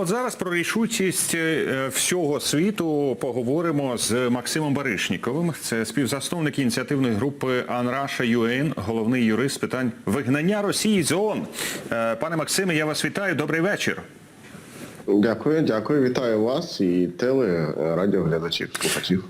От зараз про рішучість е, всього світу поговоримо з Максимом Баришніковим. Це співзасновник ініціативної групи Анраша ЮН, головний юрист з питань вигнання Росії з ООН. Е, Пане Максиме, я вас вітаю. Добрий вечір. Дякую, дякую. Вітаю вас і теле радіоглядачів, слухачів.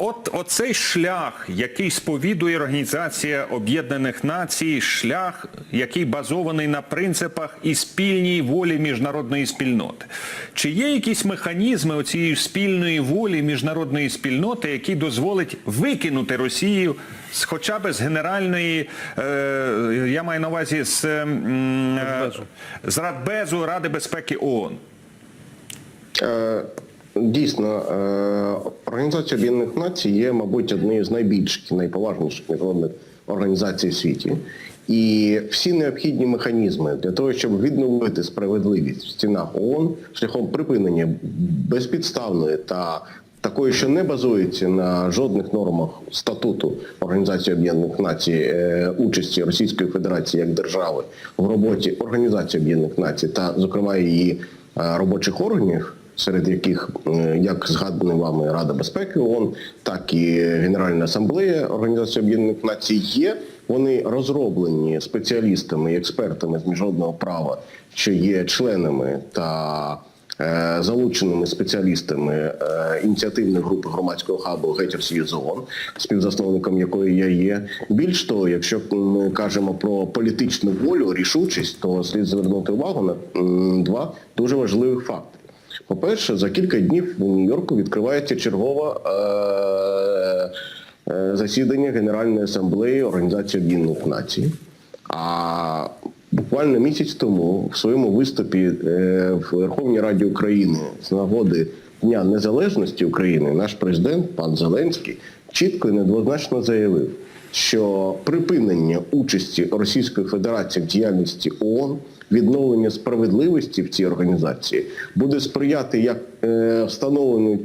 Е, От оцей шлях, який сповідує Організація Об'єднаних Націй, шлях, який базований на принципах і спільній волі міжнародної спільноти. Чи є якісь механізми цієї спільної волі міжнародної спільноти, які дозволять викинути Росію з хоча б з генеральної, е, я маю на увазі з, е, з Радбезу Ради безпеки ООН? Дійсно, е, Організація Об'єднаних Націй є, мабуть, однією з найбільших і найповажніших міжнародних організацій в світі. І всі необхідні механізми для того, щоб відновити справедливість в стінах ООН шляхом припинення безпідставної та такої, що не базується на жодних нормах статуту Організації Об'єднаних Націй е, участі Російської Федерації як держави в роботі Організації Об'єднаних Націй та, зокрема, її е, робочих органів серед яких як згаданий вами Рада безпеки ООН, так і Генеральна асамблея Організації Об'єднаних Націй є. Вони розроблені спеціалістами і експертами з міжнародного права, що є членами та е, залученими спеціалістами е, ініціативної групи громадського хабу Гетівсі ООН, співзасновником якої я є. Більш того, якщо ми кажемо про політичну волю, рішучість, то слід звернути увагу на два дуже важливих факти. По-перше, за кілька днів у Нью-Йорку відкривається чергове е, е, засідання Генеральної асамблеї Організації Об'єднаних Націй. А буквально місяць тому в своєму виступі е, в Верховній Раді України з нагоди Дня Незалежності України наш президент пан Зеленський чітко і недвозначно заявив, що припинення участі Російської Федерації в діяльності ООН, відновлення справедливості в цій організації буде сприяти як е, встановленню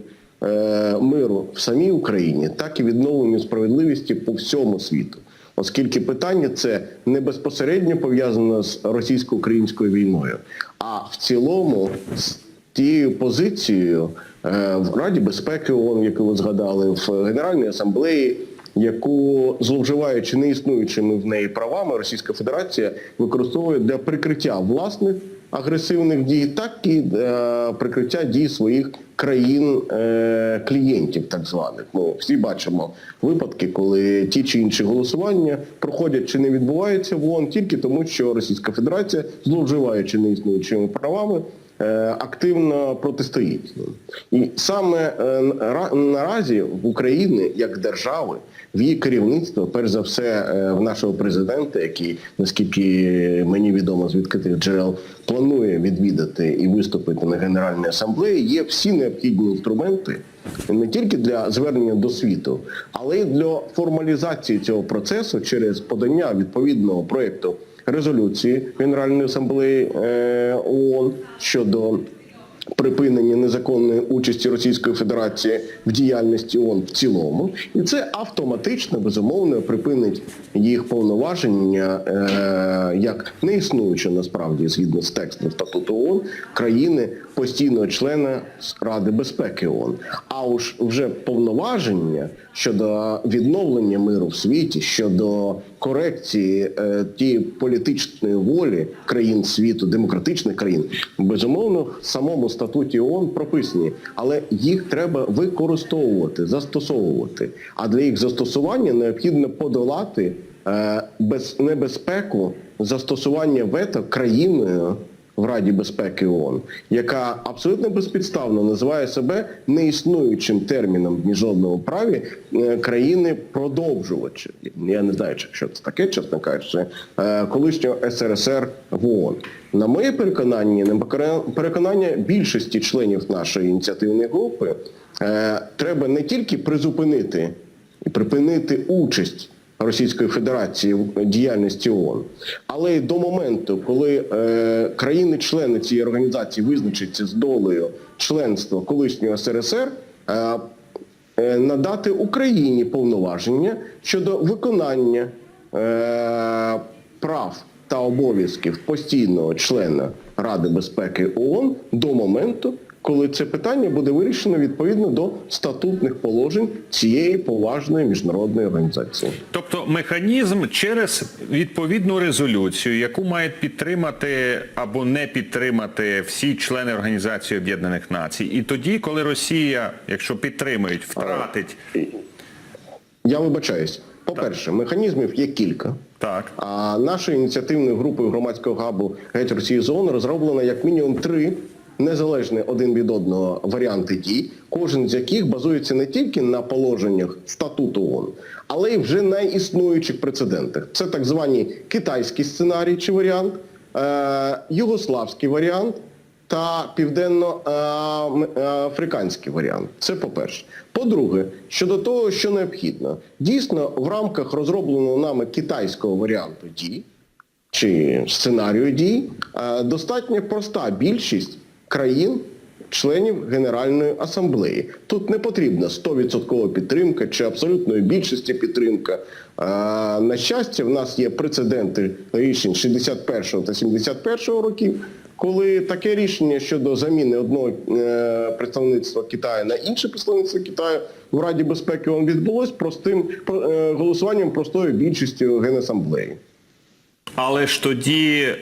е, миру в самій Україні, так і відновленню справедливості по всьому світу. Оскільки питання це не безпосередньо пов'язано з російсько-українською війною, а в цілому з тією позицією е, в Раді безпеки ООН, яку ви згадали, в Генеральній асамблеї, яку зловживаючи неіснуючими в неї правами, Російська Федерація використовує для прикриття власних агресивних дій, так і е, прикриття дій своїх країн е, так званих. Ми всі бачимо випадки, коли ті чи інші голосування проходять чи не відбуваються в ООН тільки тому, що Російська Федерація, зловживаючи неіснуючими правами, активно протистоїть. І саме е, наразі в Україні як держави, в її керівництво, перш за все, е, в нашого президента, який, наскільки мені відомо з відкритих джерел, планує відвідати і виступити на Генеральній асамблеї, є всі необхідні інструменти не тільки для звернення до світу, але й для формалізації цього процесу через подання відповідного проєкту резолюції Генеральної асамблеї е, ООН щодо припинення незаконної участі Російської Федерації в діяльності ООН в цілому, і це автоматично безумовно припинить їх повноваження е, як не існуюче насправді згідно з текстом статуту ООН країни постійного члена Ради безпеки ООН. А уж вже повноваження щодо відновлення миру в світі, щодо корекції е, тієї політичної волі країн світу, демократичних країн, безумовно, в самому статуті ООН прописані, але їх треба використовувати, застосовувати. А для їх застосування необхідно подолати е, без небезпеку застосування вето країною в Раді безпеки ООН, яка абсолютно безпідставно називає себе неіснуючим терміном в міжнародному праві е, країни продовжувачі. Я не знаю, що це таке, чесно кажучи, е, колишнього СРСР в ООН. На моє переконання, на переконання більшості членів нашої ініціативної групи, е, треба не тільки призупинити і припинити участь Російської Федерації в діяльності ООН. Але до моменту, коли е, країни-члени цієї організації визначаться з долею членства колишнього СРСР, е, е, надати Україні повноваження щодо виконання е, прав та обов'язків постійного члена Ради безпеки ООН до моменту, коли це питання буде вирішено відповідно до статутних положень цієї поважної міжнародної організації. Тобто механізм через відповідну резолюцію, яку мають підтримати або не підтримати всі члени Організації Об'єднаних Націй. І тоді, коли Росія, якщо підтримують, втратить Я вибачаюсь. По-перше, механізмів є кілька. так. А нашою ініціативною групою громадського габу «Геть Росії з ООН» розроблено як мінімум три незалежні один від одного варіанти дій, кожен з яких базується не тільки на положеннях статуту ООН, але й вже на існуючих прецедентах. Це так звані китайський сценарій чи варіант, е- югославський варіант та південно-африканський варіант. Це по-перше. По-друге, щодо того, що необхідно, дійсно в рамках розробленого нами китайського варіанту дій чи сценарію дій е, достатньо проста більшість країн. Членів Генеральної асамблеї тут не потрібна 100% підтримка чи абсолютної більшості підтримка. На щастя, в нас є прецеденти рішень 61 та 71 років, коли таке рішення щодо заміни одного е, представництва Китаю на інше представництво Китаю в Раді безпеки ООН відбулось простим е, голосуванням простою більшістю Генасамблеї. Але ж тоді е,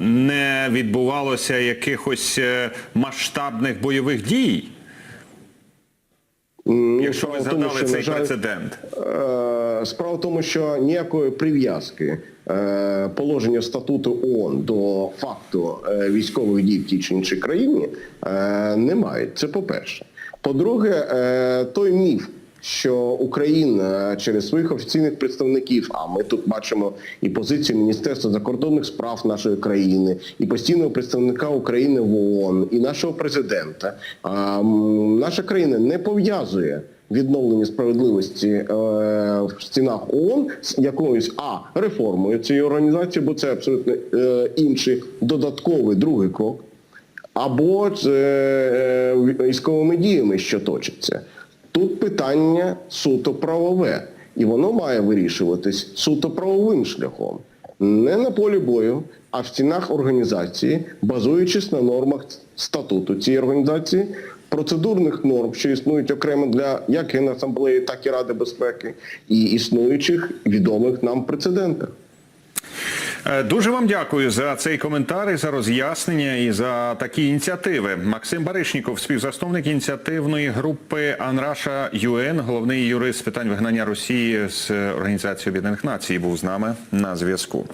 не відбувалося якихось е, масштабних бойових дій, якщо ви в тому, згадали що, цей жаль, прецедент. Е, Справа в тому, що ніякої прив'язки е, положення статуту ООН до факту е, військових дій в тій чи іншій країні е, немає. Це по-перше. По-друге, е, той міф, що Україна через своїх офіційних представників, а ми тут бачимо і позицію Міністерства закордонних справ нашої країни, і постійного представника України в ООН, і нашого президента, а, наша країна не пов'язує відновлення справедливості е, в стінах ООН з якоюсь а реформою цієї організації, бо це абсолютно е, інший додатковий другий крок, або з е, е, військовими діями, що точаться. Тут питання суто правове, і воно має вирішуватись суто правовим шляхом. Не на полі бою, а в стінах організації, базуючись на нормах статуту цієї організації, процедурних норм, що існують окремо для як Генасамблеї, так і Ради безпеки, і існуючих відомих нам прецедентах. Е, Дуже вам дякую за цей коментар і за роз'яснення і за такі ініціативи. Максим Баришніков, співзасновник ініціативної групи Анраша ЮН, головний юрист з питань вигнання Росії з Організації Об'єднаних Націй, був з нами на зв'язку.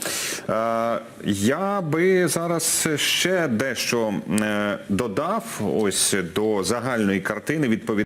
Е, Я би зараз ще дещо е, додав ось до загальної картини відповідь.